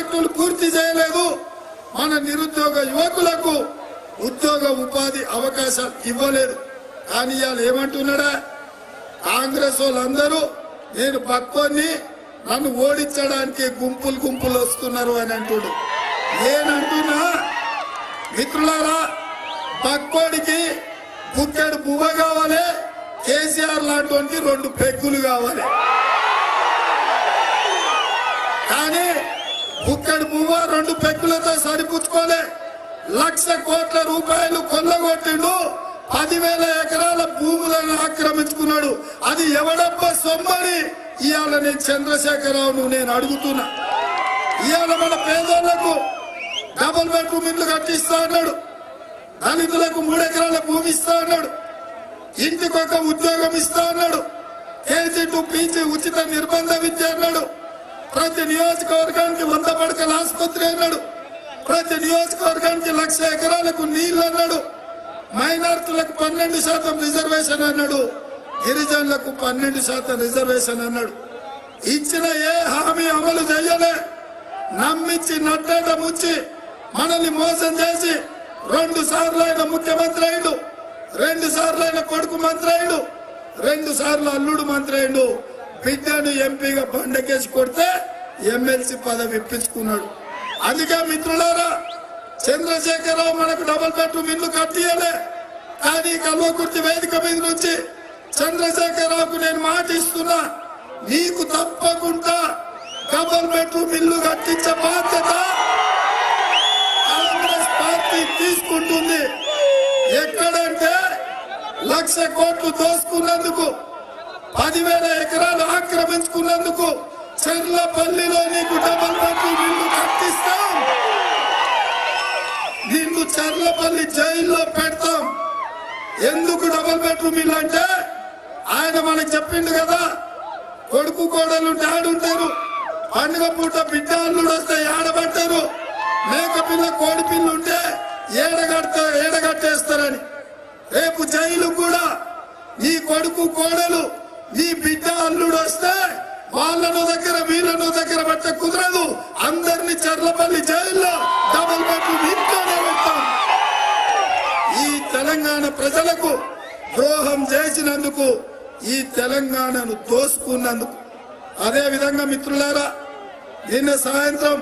ప్రాజెక్టులు పూర్తి చేయలేదు మన నిరుద్యోగ యువకులకు ఉద్యోగ ఉపాధి అవకాశాలు ఇవ్వలేదు. కానీ ఇవాళ ఏమంటున్నాడా? కాంగ్రెస్ వాళ్ళందరూ నేను పక్కోని నన్ను ఓడించడానికి గుంపులు గుంపులు వస్తున్నారు అని అంటుడు. నేనంటున్నా మిత్రులారా పక్కోడికి బుక్కెడు బువ్వ కావాలి కేసీఆర్ లాంటి రెండు పెగ్గులు కావాలి. బుక్కడి పువ్వ రెండు పెక్కులతో సరిపుచ్చుకోలే లక్ష కోట్ల రూపాయలు కొల్లగొట్టిండు. పదివేల ఎకరాల భూములను ఆక్రమించుకున్నాడు. అది ఎవడప్ప సొమ్మని? ఇవాళ నేను చంద్రశేఖరరావును నేను అడుగుతున్నా. ఇవాళ మన పేదోళ్ళకు డబుల్ బెడ్రూమ్ ఇల్లు కట్టిస్తా అన్నాడు. దళితులకు మూడెకరాల భూమి ఇస్తా అన్నాడు. ఇంటికి ఒక ఉద్యోగం ఇస్తా అన్నాడు. కేజీ టు పీజీ ఉచిత నిర్బంధ విద్య అన్నాడు. ప్రతి నియోజకవర్గానికి వంద పడకల ఆసుపత్రి అన్నాడు. ప్రతి నియోజకవర్గానికి లక్ష ఎకరాలకు నీళ్ళు అన్నాడు. మైనార్టీలకు పన్నెండు శాతం రిజర్వేషన్ అన్నాడు. గిరిజనులకు పన్నెండు శాతం రిజర్వేషన్ అన్నాడు. ఇచ్చిన ఏ హామీ అమలు చేయలే. నమ్మించి నట్టేట ముచ్చి మనల్ని మోసం చేసి రెండు సార్లు ఆయన ముఖ్యమంత్రి అయ్యాడు. రెండు సార్లు ఆయన కొడుకు మంత్రి అయ్యాడు. రెండు సార్లు అల్లుడు మంత్రి అయ్యాడు. బిడ్డను ఎంపీగా బండకేసి కొడితే ఎమ్మెల్సీ పదవి ఇప్పించుకున్నాడు. అందుకే మిత్రులారా చంద్రశేఖరరావు మనకు డబుల్ బెడ్రూమ్ ఇల్లు కట్టియలే. కానీ కల్వకుర్తి వేదిక మీద నుంచి చంద్రశేఖరరావుకు నేను మాట ఇస్తున్నా నీకు తప్పకుండా డబుల్ బెడ్రూమ్ ఇల్లు కట్టించే బాధ్యత కాంగ్రెస్ పార్టీ తీసుకుంటుంది. ఎక్కడంటే లక్ష కోట్లు దోసుకున్నందుకు పదివేల ఎకరాలు ఆక్రమించుకున్నందుకు చెర్లపల్లిలో నీకు డబల్ బెడ్రూమ్ ఇల్లు కట్టిస్తాం. నిన్ను చెర్లపల్లి జైల్లో పెడతాం. ఎందుకు డబల్ బెడ్రూమ్ ఇల్లు అంటే ఆయన మనకు చెప్పిండు కదా కొడుకు కోడలు ఆడుంటారు పండుగ పూట బిడ్డ అల్లుడు వస్తే ఏడబట్టారు మేక పిల్ల కోడి ఉంటే ఏడగట్ట ఏడగట్టేస్తారని. రేపు జైలు కూడా నీ కొడుకు కోడలు నీ బిడ్డ అల్లుడు వస్తే వాళ్ళను దగ్గర వీళ్ళను దగ్గర పెట్ట కుదరదు. అందరిని చర్లపల్లి జైల్లో డబుల్ బెడ్రూమ్ ఇంట్లోనే పెట్టాం ఈ తెలంగాణ ప్రజలకు ద్రోహం చేసినందుకు ఈ తెలంగాణను దోసుకున్నందుకు. అదే విధంగా మిత్రులారా నిన్న సాయంత్రం